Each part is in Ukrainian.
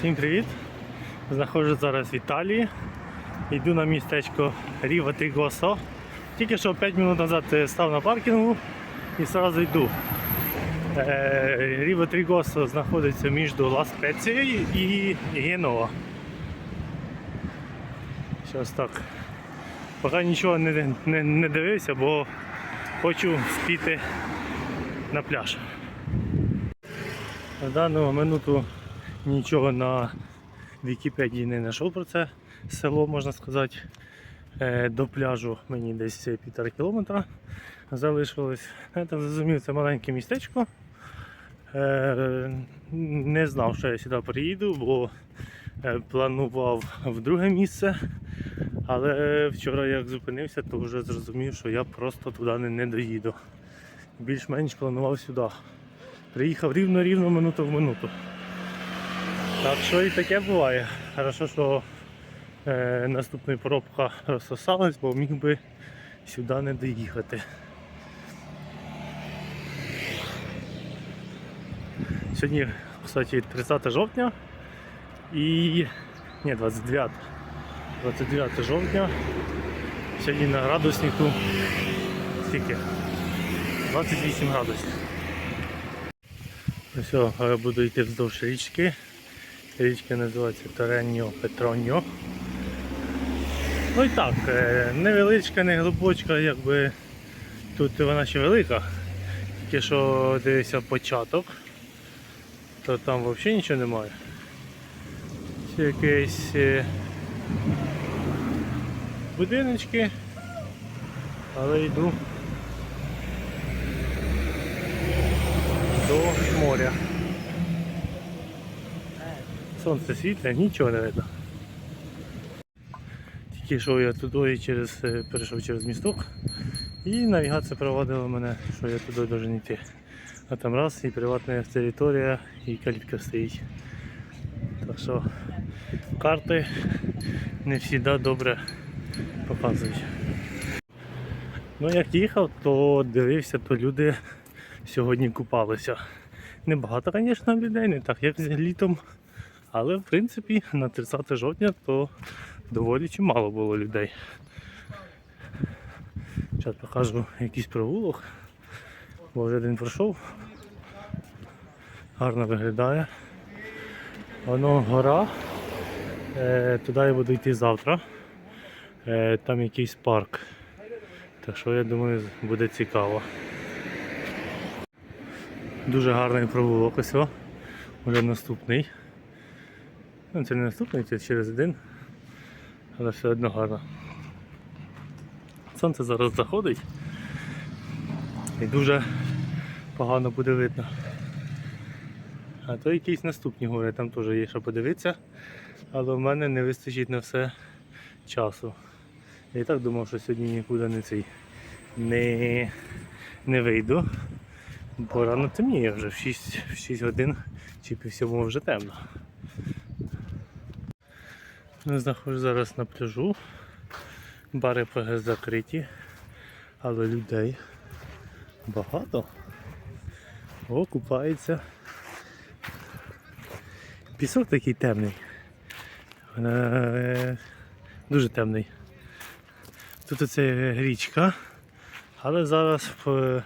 Всім привіт! Знаходжусь зараз в Італії. Йду на містечко Ріва Трігосо. Тільки що 5 минут назад е, став на паркінгу і одразу йду. Е, Ріва Трігосо знаходиться між Ла Спецією і Генова. Зараз так. Поки нічого не, не, не дивився, бо хочу спіти на пляж. На дану минуту нічого на Вікіпедії не знайшов про це село, можна сказати. Е, До пляжу мені десь півтора кілометра залишилось. Я так зрозумів, це маленьке містечко. Е, Не знав, що я сюди приїду, бо е, планував в друге місце. Але вчора як зупинився, то вже зрозумів, що я просто туди не, не доїду. Більш-менш планував сюди. Приїхав рівно-рівно минуту в минуту. Так що і таке буває. Хорошо, що е, наступна пробка розсосалась, бо міг би сюди не доїхати. Сьогодні, кстати, 30 жовтня і. Ні, 29. 29 жовтня. Сьогодні на градуснику скільки? 28 градусів. Ну Все, я буду йти вздовж річки. Річка називається Тореньо Петроньо. Ну і так, е, невеличка, не глибочка, якби тут вона ще велика. Тільки що дивися початок, то там взагалі нічого немає. Ще якісь е, будиночки, але йду до моря. Сонце світле, нічого не видно. Тільки що я туди через, е, перейшов через місток і навігація проводила мене, що я туди должен йти. А там раз і приватна територія, і калітка стоїть. Так що карти не завжди добре показують. Ну як їхав, то дивився, то люди сьогодні купалися. Небагато, звісно, людей, не так як літом. Але в принципі на 30 жовтня то доволі чимало було людей. Зараз покажу якийсь провулок. Бо вже один пройшов. Гарно виглядає. Воно гора. Е, туди я буду йти завтра. Е, там якийсь парк. Так що я думаю буде цікаво. Дуже гарний провулок ось. Вже наступний. Ну, це не наступний, це через один. Але все одно гарно. Сонце зараз заходить і дуже погано буде видно. А то якісь наступні гори, там теж є що подивитися, але в мене не вистачить на все часу. Я і так думав, що сьогодні нікуди не цей не, не вийду. Бо рано темніє вже в 6, в 6 годин чи пів вже темно. Я знаходжусь зараз на пляжу. Бари закриті, але людей багато. О, купається. Пісок такий темний. Е, Дуже темний. Тут оце річка, але зараз е,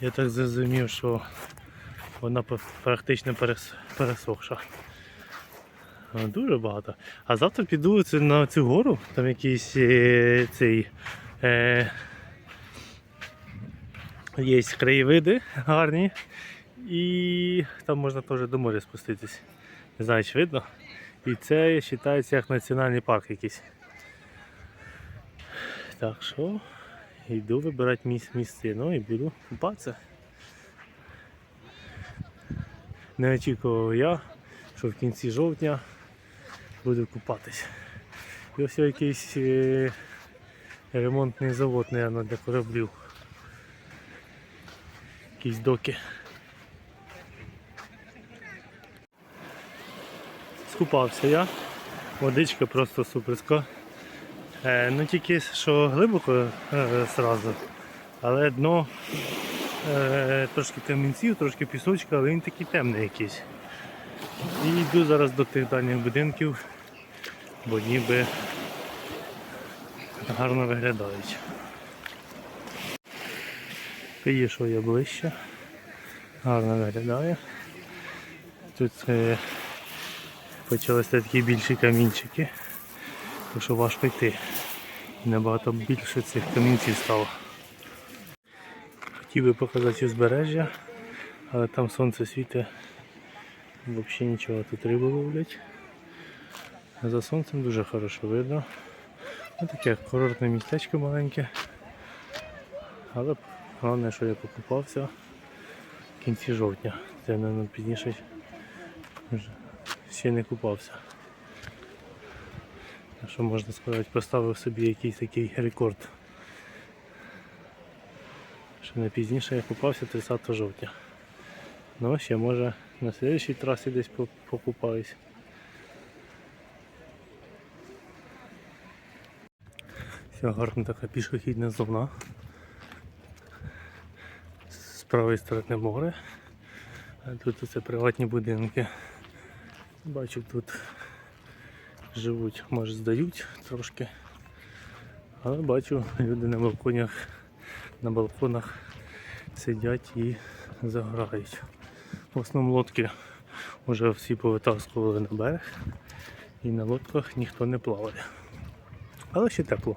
я так зрозумів, що вона практично пересохша. Дуже багато. А завтра піду на цю гору, там якийсь е, цей. Е, є краєвиди гарні. І там можна теж до моря спуститись. Не знаю, чи видно. І це вважається як національний парк якийсь. Так що йду вибирати міс місцину і буду купатися. Не очікував я, що в кінці жовтня буду купатись. І ось якийсь е, ремонтний завод, мабуть, для кораблів. Якісь доки. Скупався я. Водичка просто суперська. Е, ну тільки що глибоко е, але дно е, трошки камінців, трошки пісочка, але він такий темний якийсь. І йду зараз до тих дальніх будинків, бо ніби гарно виглядають. Підійшов я ближче, гарно виглядає. Тут е, почалися такі більші камінчики, так що важко йти. І Набагато більше цих камінців стало. Хотів би показати узбережжя, але там сонце світить, взагалі нічого тут рибу ловлять. За сонцем дуже хорошо видно. Ось таке курортне містечко маленьке. Але головне, що я покупався в кінці жовтня. Це, мабуть, пізніше ще не купався. Що можна сказати, поставив собі якийсь такий рекорд. Що не пізніше я купався 30 жовтня. Ну, ще може на слідчій трасі десь по- покупаюсь. Все гарна така пішохідна зона. З правої сторони море. А тут це приватні будинки. Бачу тут живуть, може здають трошки. Але бачу, люди на балконях, на балконах сидять і загорають. В основному лодки вже всі повитаскували на берег і на лодках ніхто не плаває. Але ще тепло.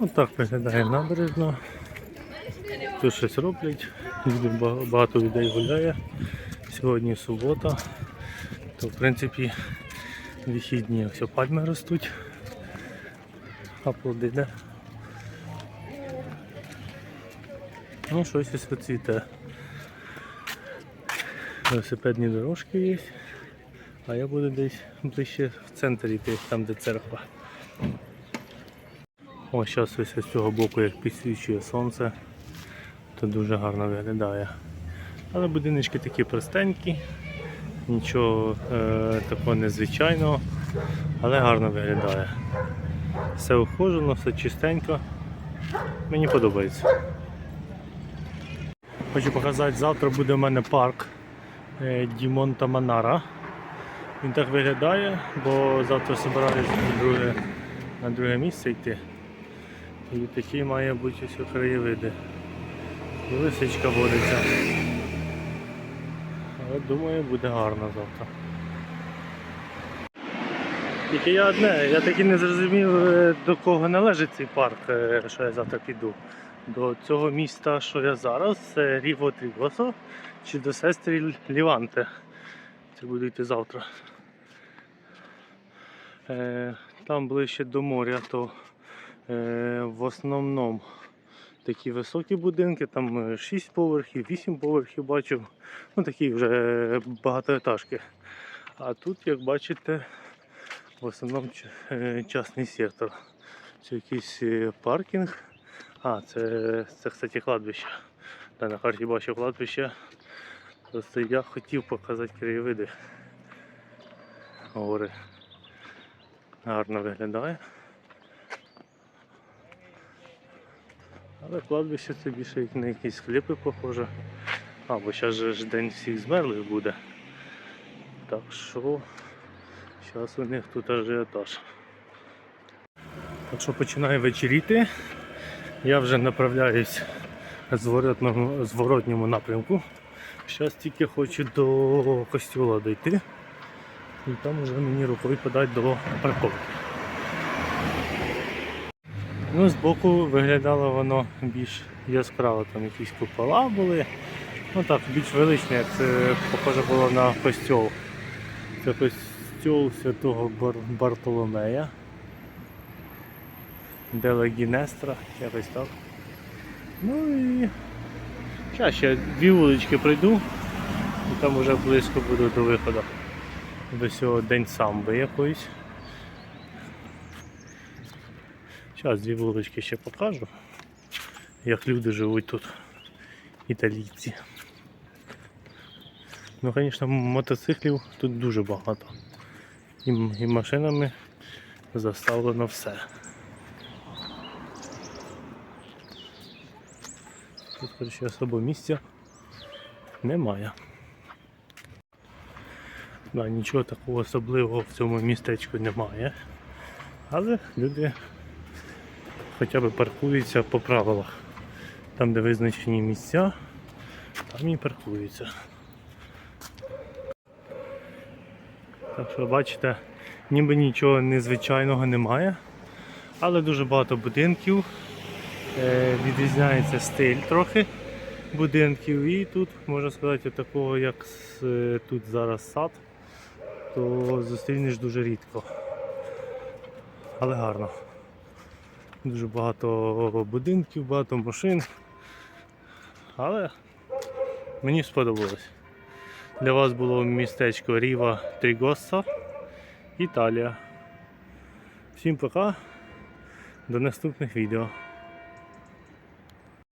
Отак виглядає набережна. Тут щось роблять, багато людей гуляє. Сьогодні субота, то в принципі вихідні все пальми ростуть. А плоди де? Ну, щось ось цвіте. Велосипедні дорожки є. А я буду десь ближче в центрі йти, там де церква. О, зараз ось з цього боку, як підсвічує сонце, то дуже гарно виглядає. Але будиночки такі простенькі, нічого е, такого незвичайного, але гарно виглядає. Все ухожено, все чистенько. Мені подобається. Хочу показати, завтра буде в мене парк е, Дімонта Манара. Він так виглядає, бо завтра збираюся на на друге місце йти. І такі має бути ось краєвиди. І лисичка водиться. Але думаю, буде гарно завтра. Тільки я одне, я таки не зрозумів, е, до кого належить цей парк, е, що я завтра піду. До цього міста, що я зараз, це Ріво Трігосо, чи до сестри Ліванте. Це буду йти завтра. Е, Там ближче до моря, то е, в основному такі високі будинки, там 6 поверхів, 8 поверхів бачив. Ну такі вже багатоетажки. А тут, як бачите, в основному е, частний сектор. Це якийсь е, паркінг. А, це, це кстати, кладбище. Та на карті бачив кладбище. Просто я хотів показати краєвиди. Гори. Гарно виглядає. Але кладбище це більше як на якісь склепи похоже. А, бо зараз же ж день всіх змерлих буде. Так що зараз у них тут ажіотаж. Так що починає вечеріти. Я вже направляюсь в зворотному, зворотньому напрямку. Зараз тільки хочу до костюла дойти. І там вже мені рукою подати до парковки. Ну, збоку виглядало воно більш яскраво, там якісь купола були. Ну так, більш величне, як це похоже було на костьол. Це костьол святого Бар- Бартоломея. Дела Гінестра, якось так. Ну і зараз ще дві вулички пройду і там вже близько буду до виходу. До цього день самби якоїсь. Зараз дві вулички ще покажу, як люди живуть тут, італійці. Ну, звісно, мотоциклів тут дуже багато. І, і машинами заставлено все. Тут коротше, особо місця немає. Да, нічого такого особливого в цьому містечку немає. Але люди хоча б паркуються по правилах. Там, де визначені місця, там і паркуються. Так що бачите, ніби нічого незвичайного немає, але дуже багато будинків. Е, відрізняється стиль трохи будинків. І тут, можна сказати, такого, як е, тут зараз сад, то зустрінеш дуже рідко. Але гарно. Дуже багато будинків, багато машин. Але мені сподобалось. Для вас було містечко Ріва Трігоса, Італія. Всім пока. До наступних відео.